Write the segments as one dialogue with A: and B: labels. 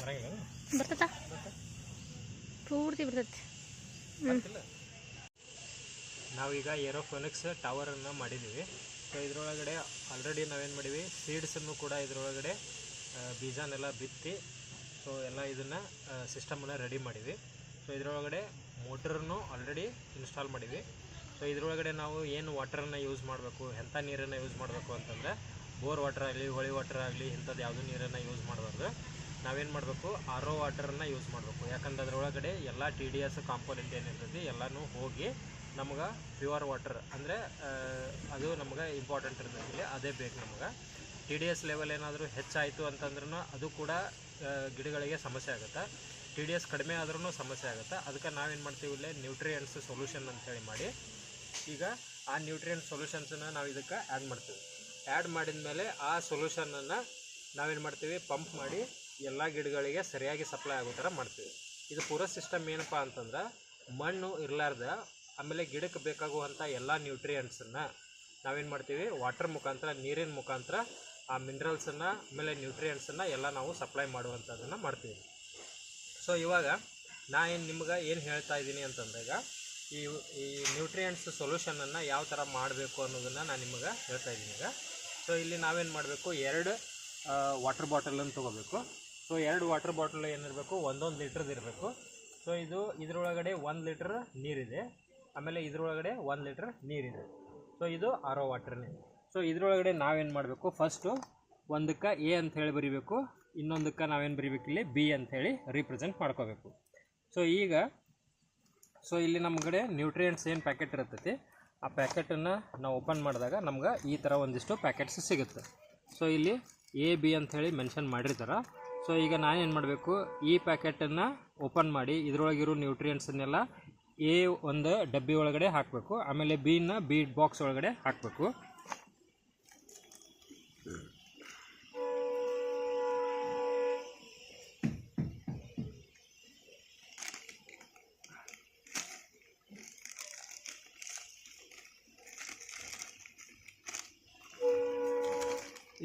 A: ಬರಂಗಿಲ್ಲ
B: ಬರ್ತದ? ಪೂರ್ತಿ ಬರ್ತೈತಿ ಹ್ಞೂ
A: ನಾವೀಗ ಏರೋಫೋನಿಕ್ಸ್ ಟವರನ್ನು ಮಾಡಿದ್ದೀವಿ. ಸೊ ಇದರೊಳಗಡೆ ಆಲ್ರೆಡಿ ನಾವೇನು ಮಾಡೀವಿ ಸೀಡ್ಸನ್ನು ಕೂಡ ಇದರೊಳಗಡೆ ಬೀಜನೆಲ್ಲ ಬಿತ್ತಿ ಸೊ ಎಲ್ಲ ಇದನ್ನು ಸಿಸ್ಟಮನ್ನು ರೆಡಿ ಮಾಡೀವಿ ಸೊ ಇದರೊಳಗಡೆ ಮೋಟ್ರನ್ನು ಆಲ್ರೆಡಿ ಇನ್ಸ್ಟಾಲ್ ಮಾಡೀವಿ ಸೊ ಇದರೊಳಗಡೆ ನಾವು ಏನು ವಾಟರನ್ನು ಯೂಸ್ ಮಾಡಬೇಕು ಎಂಥ ನೀರನ್ನು ಯೂಸ್ ಮಾಡಬೇಕು ಅಂತಂದರೆ ಬೋರ್ ವಾಟರ್ ಆಗಲಿ, ಹೊಳಿ ವಾಟರ್ ಆಗಲಿ, ಇಂಥದ್ದು ಯಾವುದೂ ನೀರನ್ನು ಯೂಸ್ ಮಾಡಬಾರ್ದು. ನಾವೇನು ಮಾಡಬೇಕು? ಆರ್ ವಾಟರನ್ನು ಯೂಸ್ ಮಾಡಬೇಕು. ಯಾಕಂದ್ರೆ ಅದರೊಳಗಡೆ ಎಲ್ಲ ಟಿ ಡಿ ಎಸ್ ಕಾಂಪೋನೆಂಟ್ ಏನಿರ್ತೈತಿ, ಎಲ್ಲನೂ ಹೋಗಿ ನಮ್ಗೆ ಪ್ಯೂರ್ ವಾಟರ್ ಅಂದರೆ ಅದು ನಮ್ಗೆ ಇಂಪಾರ್ಟೆಂಟ್ ಇರ್ತೈತಿ ಅದೇ ಬೇಕು ನಮ್ಗೆ. ಟಿ ಡಿ ಎಸ್ ಲೆವೆಲ್ ಏನಾದರೂ ಹೆಚ್ಚಾಯಿತು ಅಂತಂದ್ರೂ ಅದು ಕೂಡ ಗಿಡಗಳಿಗೆ ಸಮಸ್ಯೆ ಆಗುತ್ತೆ. ಟಿ ಡಿ ಎಸ್ ಕಡಿಮೆ ಆದ್ರೂ ಸಮಸ್ಯೆ ಆಗುತ್ತೆ. ಅದಕ್ಕೆ ನಾವೇನು ಮಾಡ್ತೀವಿ ಇಲ್ಲೇ ನ್ಯೂಟ್ರಿಯೆಂಟ್ಸ್ ಸೊಲ್ಯೂಷನ್ ಅಂತೇಳಿ ಮಾಡಿ, ಈಗ ಆ ನ್ಯೂಟ್ರಿಯೆಂಟ್ ಸೊಲ್ಯೂಷನ್ಸನ್ನು ನಾವು ಇದಕ್ಕೆ ಆ್ಯಡ್ ಮಾಡ್ತೀವಿ. ಆ್ಯಡ್ ಮಾಡಿದ ಮೇಲೆ ಆ ಸೊಲ್ಯೂಷನನ್ನು ನಾವೇನು ಮಾಡ್ತೀವಿ? ಪಂಪ್ ಮಾಡಿ ಎಲ್ಲ ಗಿಡಗಳಿಗೆ ಸರಿಯಾಗಿ ಸಪ್ಲೈ ಆಗೋ ಥರ ಮಾಡ್ತೀವಿ. ಇದು ಪೂರ ಸಿಸ್ಟಮ್ ಏನಪ್ಪ ಅಂತಂದ್ರೆ ಮಣ್ಣು ಇರಲಾರ್ದ ಆಮೇಲೆ ಗಿಡಕ್ಕೆ ಬೇಕಾಗುವಂಥ ಎಲ್ಲ ನ್ಯೂಟ್ರಿಯೆಂಟ್ಸನ್ನು ನಾವೇನು ಮಾಡ್ತೀವಿ? ವಾಟರ್ ಮುಖಾಂತರ, ನೀರಿನ ಮುಖಾಂತರ ಆ ಮಿನರಲ್ಸನ್ನು ಆಮೇಲೆ ನ್ಯೂಟ್ರಿಯೆಂಟ್ಸನ್ನು ಎಲ್ಲ ನಾವು ಸಪ್ಲೈ ಮಾಡುವಂಥದ್ದನ್ನು ಮಾಡ್ತೀವಿ. ಸೊ ಇವಾಗ ನಾ ಏನು ನಿಮ್ಗೆ ಏನು ಹೇಳ್ತಾ ಇದ್ದೀನಿ ಅಂತಂದಾಗ ಈ ಈ ನ್ಯೂಟ್ರಿಯೆಂಟ್ಸ್ ಸೊಲ್ಯೂಷನನ್ನು ಯಾವ ಥರ ಮಾಡಬೇಕು ಅನ್ನೋದನ್ನು ನಾನು ನಿಮಗೆ ಹೇಳ್ತಾ ಇದ್ದೀನಿ ಈಗ. ಸೊ ಇಲ್ಲಿ ನಾವೇನು ಮಾಡಬೇಕು? ಎರಡು ವಾಟರ್ ಬಾಟಲನ್ನು ತೊಗೋಬೇಕು. ಸೊ ಎರಡು ವಾಟರ್ ಬಾಟಲ್ ಏನಿರಬೇಕು, ಒಂದೊಂದು ಲೀಟ್ರದ್ದು ಇರಬೇಕು. ಸೊ ಇದು ಇದರೊಳಗಡೆ ಒಂದು ಲೀಟ್ರ್ ನೀರಿದೆ. ಆಮೇಲೆ ಇದರೊಳಗಡೆ ಒಂದು ಲೀಟ್ರ್ ನೀರಿದೆ. ಸೊ ಇದು ಆರ್ ಓ ವಾಟರ್ನೇ ಸೊ ಇದರೊಳಗಡೆ ನಾವೇನು ಮಾಡಬೇಕು? ಫಸ್ಟು ಒಂದಕ್ಕೆ ಎ ಅಂತ ಹೇಳಿ ಬರಿಬೇಕು. ಇನ್ನೊಂದಕ್ಕೆ ನಾವೇನು ಬರಿಬೇಕು ಇಲ್ಲಿ? ಬಿ ಅಂತ ಹೇಳಿ ರೀಪ್ರೆಸೆಂಟ್ ಮಾಡ್ಕೋಬೇಕು. ಸೊ ಈಗ ಸೊ ಇಲ್ಲಿ ನಮ್ಮ ಕಡೆ ನ್ಯೂಟ್ರಿಯೆಂಟ್ಸ್ ಏನು ಪ್ಯಾಕೆಟ್ ಇರ್ತೈತಿ ಆ ಪ್ಯಾಕೆಟನ್ನು ನಾವು ಓಪನ್ ಮಾಡಿದಾಗ ನಮ್ಗೆ ಈ ಥರ ಒಂದಿಷ್ಟು ಪ್ಯಾಕೆಟ್ಸ್ ಸಿಗುತ್ತೆ. ಸೊ ಇಲ್ಲಿ ಎ ಬಿ ಅಂಥೇಳಿ ಮೆನ್ಷನ್ ಮಾಡಿರ್ತಾರೆ. ಸೊ ಈಗ ನಾನೇನು ಮಾಡಬೇಕು? ಈ ಪ್ಯಾಕೆಟನ್ನು ಓಪನ್ ಮಾಡಿ, ಇದರೊಳಗಿರೋ ನ್ಯೂಟ್ರಿಯೆಂಟ್ಸನ್ನೆಲ್ಲ ಎ ಒಂದು ಡಬ್ಬಿ ಒಳಗಡೆ ಹಾಕಬೇಕು. ಆಮೇಲೆ ಬಿನ ಬೀಟ್ ಬಾಕ್ಸ್ ಒಳಗಡೆ ಹಾಕಬೇಕು.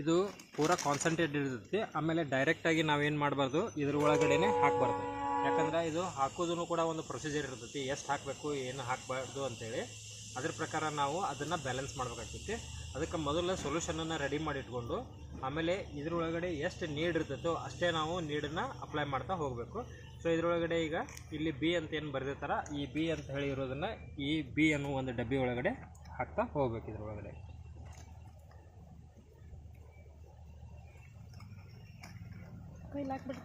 A: ಇದು ಪೂರ ಕಾನ್ಸಂಟ್ರೇಟ್ ಇರ್ತೈತಿ. ಆಮೇಲೆ ಡೈರೆಕ್ಟಾಗಿ ನಾವೇನು ಮಾಡಬಾರ್ದು? ಇದ್ರ ಒಳಗಡೆನೆ ಹಾಕಬಾರ್ದು. ಯಾಕಂದ್ರೆ ಇದು ಹಾಕೋದನ್ನು ಕೂಡ ಒಂದು ಪ್ರೊಸೀಜರ್ ಇರ್ತೈತಿ. ಎಷ್ಟು ಹಾಕಬೇಕು, ಏನು ಹಾಕಬಾರ್ದು ಅಂತೇಳಿ. ಅದ್ರ ಪ್ರಕಾರ ನಾವು ಅದನ್ನು ಬ್ಯಾಲೆನ್ಸ್ ಮಾಡ್ಬೇಕಾಗ್ತೈತಿ. ಅದಕ್ಕೆ ಮೊದಲು ಸೊಲ್ಯೂಷನನ್ನು ರೆಡಿ ಮಾಡಿ ಇಟ್ಕೊಂಡು ಆಮೇಲೆ ಇದ್ರೊಳಗಡೆ ಎಷ್ಟು ನೀಡ್ ಇರ್ತೈತೋ ಅಷ್ಟೇ ನಾವು ನೀಡನ್ನು ಅಪ್ಲೈ ಮಾಡ್ತಾ ಹೋಗಬೇಕು. ಸೊ ಇದ್ರೊಳಗಡೆ ಈಗ ಇಲ್ಲಿ ಬಿ ಅಂತ ಏನು ಬರೆದಿರ್ತಾರ, ಈ ಬಿ ಅಂತ ಹೇಳಿ ಇರೋದನ್ನು ಈ ಬಿ ಅನ್ನೋ ಒಂದು ಡಬ್ಬಿ ಒಳಗಡೆ ಹಾಕ್ತಾ ಹೋಗ್ಬೇಕು ಇದ್ರೊಳಗಡೆ
B: ಕೈಲಿ ಹಾಕ್ಬಿಡು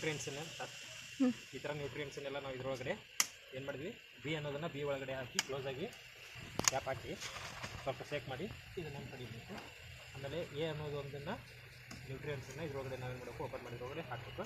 A: ನ್ಯೂಟ್ರಿಯೆಂಟ್ಸನ್ನ
B: ಹ್ಞೂ
A: ಈ ಥರ ನ್ಯೂಟ್ರಿಯೆಂಟ್ಸನ್ನೆಲ್ಲ ನಾವು ಇದರೊಳಗಡೆ ಏನು ಮಾಡಿದ್ವಿ? ಬಿ ಅನ್ನೋದನ್ನು ಬಿ ಒಳಗಡೆ ಹಾಕಿ ಕ್ಲೋಸಾಗಿ ಕ್ಯಾಪ್ ಹಾಕಿ ಸ್ವಲ್ಪ ಶೇಕ್ ಮಾಡಿ ಇದನ್ನು ಕಡಿಬೇಕು ಆಮೇಲೆ ಎ ಅನ್ನೋದು ಒಂದನ್ನು ನ್ಯೂಟ್ರಿಯನ್ಸನ್ನು ಇದ್ರೊಳಗಡೆ ನಾವೇನು ಮಾಡಬೇಕು? ಓಪನ್ ಮಾಡಿದ್ರೊಳಗಡೆ ಹಾಕಬೇಕು.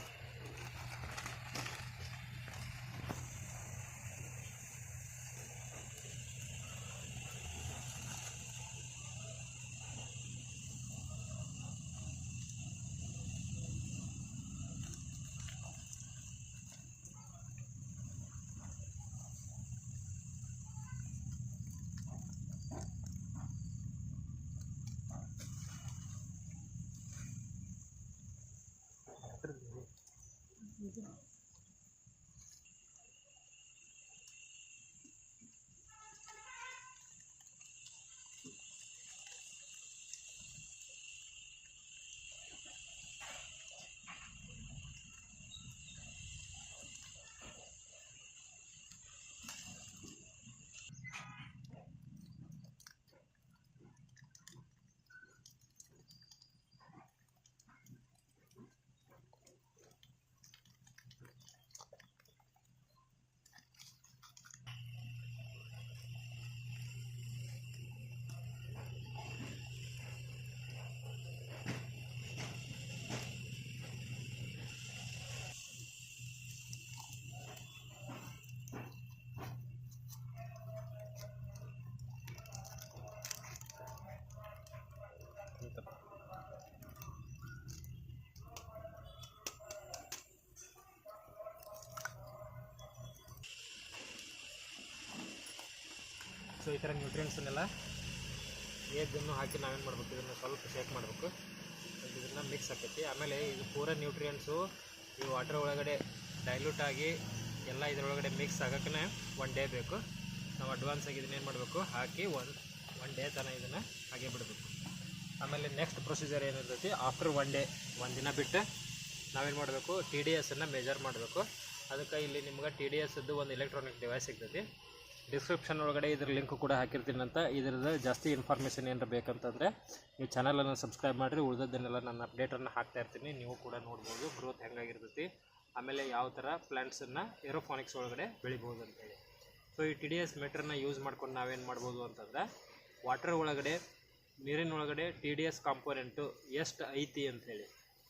A: ಸೊ ಈ ಥರ ನ್ಯೂಟ್ರಿಯೆಂಟ್ಸನ್ನೆಲ್ಲ ಏದನ್ನು ಹಾಕಿ ನಾವೇನು ಮಾಡಬೇಕು? ಇದನ್ನು ಸ್ವಲ್ಪ ಶೇಕ್ ಮಾಡಬೇಕು. ಇದನ್ನು ಮಿಕ್ಸ್ ಆಕೈತಿ. ಆಮೇಲೆ ಇದು ಪೂರ ನ್ಯೂಟ್ರಿಯನ್ಸು ಈ ವಾಟರ್ ಒಳಗಡೆ ಡೈಲ್ಯೂಟ್ ಆಗಿ ಎಲ್ಲ ಇದರೊಳಗಡೆ ಮಿಕ್ಸ್ ಆಗೋಕ್ಕೆ ಒನ್ ಡೇ ಬೇಕು. ನಾವು ಅಡ್ವಾನ್ಸ್ ಆಗಿ ಇದನ್ನೇನು ಮಾಡಬೇಕು? ಹಾಕಿ ಒನ್ ಒನ್ ಡೇ ತನಕ ಇದನ್ನು ಹಾಗೆ ಬಿಡಬೇಕು. ಆಮೇಲೆ ನೆಕ್ಸ್ಟ್ ಪ್ರೊಸೀಜರ್ ಏನಿರ್ತೈತಿ ಆಫ್ಟರ್ ಒನ್ ಡೇ ಒಂದು ದಿನ ಬಿಟ್ಟು ನಾವೇನು ಮಾಡಬೇಕು? ಟಿ ಡಿ ಎಸ್ಸನ್ನು ಮೇಜರ್ ಮಾಡಬೇಕು. ಅದಕ್ಕೆ ಇಲ್ಲಿ ನಿಮ್ಗೆ ಟಿ ಡಿ ಎಸ್ದು ಒಂದು ಎಲೆಕ್ಟ್ರಾನಿಕ್ ಡಿವೈಸ್ ಸಿಗ್ತೈತಿ. ಡಿಸ್ಕ್ರಿಪ್ಷನ್ ಒಳಗಡೆ ಇದ್ರ ಲಿಂಕ್ ಕೂಡ ಹಾಕಿರ್ತೀನಿ ಅಂತ ಇದ್ರದ್ದು ಜಾಸ್ತಿ ಇನ್ಫಾರ್ಮೇಷನ್ ಏನಾರ ಬೇಕಂತಂದರೆ ನೀವು ಚಾನಲನ್ನು ಸಬ್ಸ್ಕ್ರೈಬ್ ಮಾಡಿರಿ, ಉಳಿದದ್ದನ್ನೆಲ್ಲ ನಾನು ಅಪ್ಡೇಟನ್ನು ಹಾಕ್ತಾ ಇರ್ತೀನಿ. ನೀವು ಕೂಡ ನೋಡ್ಬೋದು ಗ್ರೋತ್ ಹೆಂಗಾಗಿರ್ತೈತಿ, ಆಮೇಲೆ ಯಾವ ಥರ ಪ್ಲ್ಯಾಂಟ್ಸನ್ನು ಏರೋಫಾನಿಕ್ಸ್ ಒಳಗಡೆ ಬೆಳಿಬೋದು ಅಂತೇಳಿ. ಸೊ ಈ ಟಿ ಡಿ ಎಸ್ ಮೀಟ್ರನ್ನ ಯೂಸ್ ಮಾಡ್ಕೊಂಡು ನಾವೇನು ಮಾಡ್ಬೋದು ಅಂತಂದ್ರೆ ವಾಟರ್ ಒಳಗಡೆ, ನೀರಿನ ಒಳಗಡೆ ಟಿ ಡಿ ಎಸ್ ಕಾಂಪೋನೆಂಟು ಎಷ್ಟು ಐತಿ ಅಂಥೇಳಿ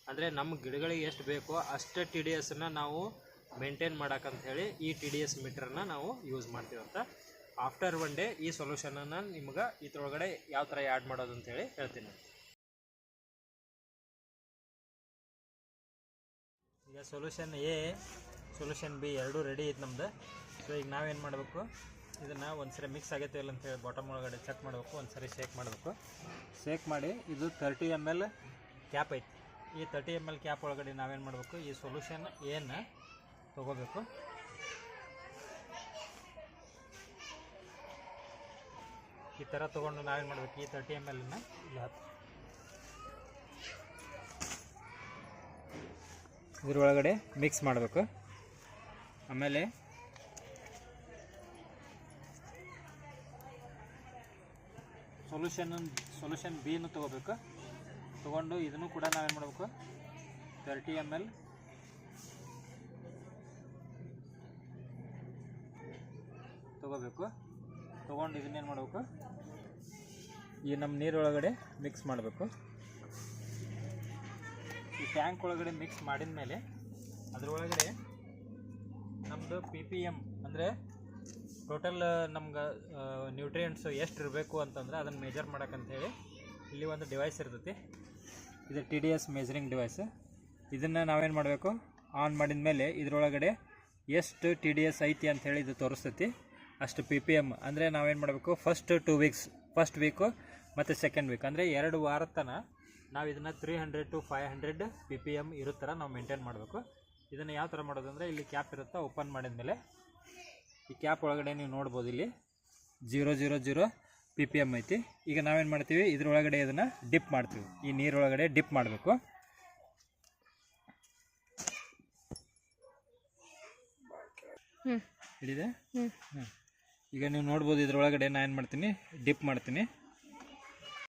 A: ಅಂದರೆ ನಮ್ಮ ಗಿಡಗಳಿಗೆ ಎಷ್ಟು ಬೇಕೋ ಅಷ್ಟು ಟಿ ಡಿ ಎಸ್ಸನ್ನು ನಾವು ಮೇಂಟೈನ್ ಅಂತ ಹೇಳಿ ಈ ಟಿ ಡಿ ಎಸ್ ಮೀಟ್ರನ್ನ ನಾವು ಯೂಸ್ ಮಾಡ್ತೀವಂತ ಆಫ್ಟರ್ ಒನ್ ಡೇ ಈ ಸೊಲ್ಯೂಷನನ್ನು ನಿಮ್ಗೆ ಇದ್ರೊಳಗಡೆ ಯಾವ ಥರ ಆ್ಯಡ್ ಮಾಡೋದು ಅಂತೇಳಿ ಹೇಳ್ತೀನಿ. ಈಗ ಸೊಲ್ಯೂಷನ್ ಎ ಸೊಲ್ಯೂಷನ್ ಬಿ ಎರಡೂ ರೆಡಿ ಐತೆ ನಮ್ದು. ಸೊ ಈಗ ನಾವೇನು ಮಾಡಬೇಕು? ಇದನ್ನು ಒಂದು ಸರಿ ಮಿಕ್ಸ್ ಆಗೈತೆ ಇಲ್ಲ ಅಂತೇಳಿ ಬಾಟಮ್ ಒಳಗಡೆ ಚೆಕ್ ಮಾಡಬೇಕು. ಒಂದು ಸರಿ ಶೇಕ್ ಮಾಡಬೇಕು. ಶೇಕ್ ಮಾಡಿ ಇದು ತರ್ಟಿ ಎಂ ಎಲ್ ಕ್ಯಾಪ್ ಐತಿ. ಈ ತರ್ಟಿ ಎಂ ಎಲ್ ಕ್ಯಾಪ್ ಒಳಗಡೆ ನಾವೇನು ಮಾಡಬೇಕು? ಈ ಸೊಲ್ಯೂಷನ್ ಏನು ತೊಗೋಬೇಕು. ಈ ಥರ ತೊಗೊಂಡು ನಾವೇನು ಮಾಡಬೇಕು? ಈ ತರ್ಟಿ ಎಂ ಎಲ್ನ ಇಲ್ಲಿ. ಇದ್ರೊಳಗಡೆ ಮಿಕ್ಸ್ ಮಾಡಬೇಕು. ಆಮೇಲೆ ಸೊಲ್ಯೂಷನ್ ಸೊಲ್ಯೂಷನ್ ಬಿನು ತೊಗೋಬೇಕು. ತೊಗೊಂಡು ಇದನ್ನು ಕೂಡ ನಾವೇನು ಮಾಡಬೇಕು? ತರ್ಟಿ ಎಂ ಎಲ್ ತೊಗೋಬೇಕು. ತೊಗೊಂಡು ಇದನ್ನೇನು ಮಾಡಬೇಕು? ಈ ನಮ್ಮ ನೀರೊಳಗಡೆ ಮಿಕ್ಸ್ ಮಾಡಬೇಕು. ಈ ಟ್ಯಾಂಕ್ ಒಳಗಡೆ ಮಿಕ್ಸ್ ಮಾಡಿದ ಮೇಲೆ ಅದರೊಳಗಡೆ ನಮ್ಮದು ಪಿ ಪಿ ಎಂ ಅಂದರೆ ಟೋಟಲ್ ನಮ್ಗೆ ನ್ಯೂಟ್ರಿಯೆಂಟ್ಸು ಎಷ್ಟು ಇರಬೇಕು ಅಂತಂದ್ರೆ ಅದನ್ನು ಮೇಜರ್ ಮಾಡೋಕ್ಕಂಥೇಳಿ ಇಲ್ಲಿ ಒಂದು ಡಿವೈಸ್ ಇರ್ತೈತಿ. ಇದು T D S measuring device ಇದನ್ನು ನಾವೇನು ಮಾಡಬೇಕು? ಆನ್ ಮಾಡಿದ ಮೇಲೆ ಇದರೊಳಗಡೆ ಎಷ್ಟು ಟಿ ಡಿ ಎಸ್ ಐತಿ ಅಂಥೇಳಿ ಇದು ತೋರಿಸ್ತೈತಿ. ಅಷ್ಟು ಪಿ ಪಿ ಎಂ ಅಂದರೆ ನಾವೇನು ಮಾಡಬೇಕು? First two weeks first week ಮತ್ತು ಸೆಕೆಂಡ್ ವೀಕ್ ಅಂದರೆ ಎರಡು ವಾರ ತನಕ ನಾವು ಇದನ್ನು three hundred to five hundred P P M ಇರೋ ಥರ ನಾವು ಮೇಂಟೈನ್ ಮಾಡಬೇಕು. ಇದನ್ನು ಯಾವ ಥರ ಮಾಡೋದು ಅಂದರೆ ಇಲ್ಲಿ ಕ್ಯಾಪ್ ಇರುತ್ತೆ ಓಪನ್ ಮಾಡಿದ ಮೇಲೆ. ಈ ಕ್ಯಾಪ್ ಒಳಗಡೆ ನೀವು ನೋಡ್ಬೋದು ಇಲ್ಲಿ. Zero zero zero P P M ಐತಿ. ಈಗ ನಾವೇನು ಮಾಡ್ತೀವಿ? ಇದ್ರೊಳಗಡೆ ಇದನ್ನು ಡಿಪ್ ಮಾಡ್ತೀವಿ. ಈ ನೀರೊಳಗಡೆ ಡಿಪ್ ಮಾಡಬೇಕು.
B: ಹ್ಮ್.
A: ಹಿಡಿದೆ? ಹ್ಞೂ ಈಗ ನೀವು ನೋಡ್ಬೋದು ಇದ್ರೊಳಗಡೆ ನಾನು ಏನು ಮಾಡ್ತೀನಿ? ಡಿಪ್ ಮಾಡ್ತೀನಿ.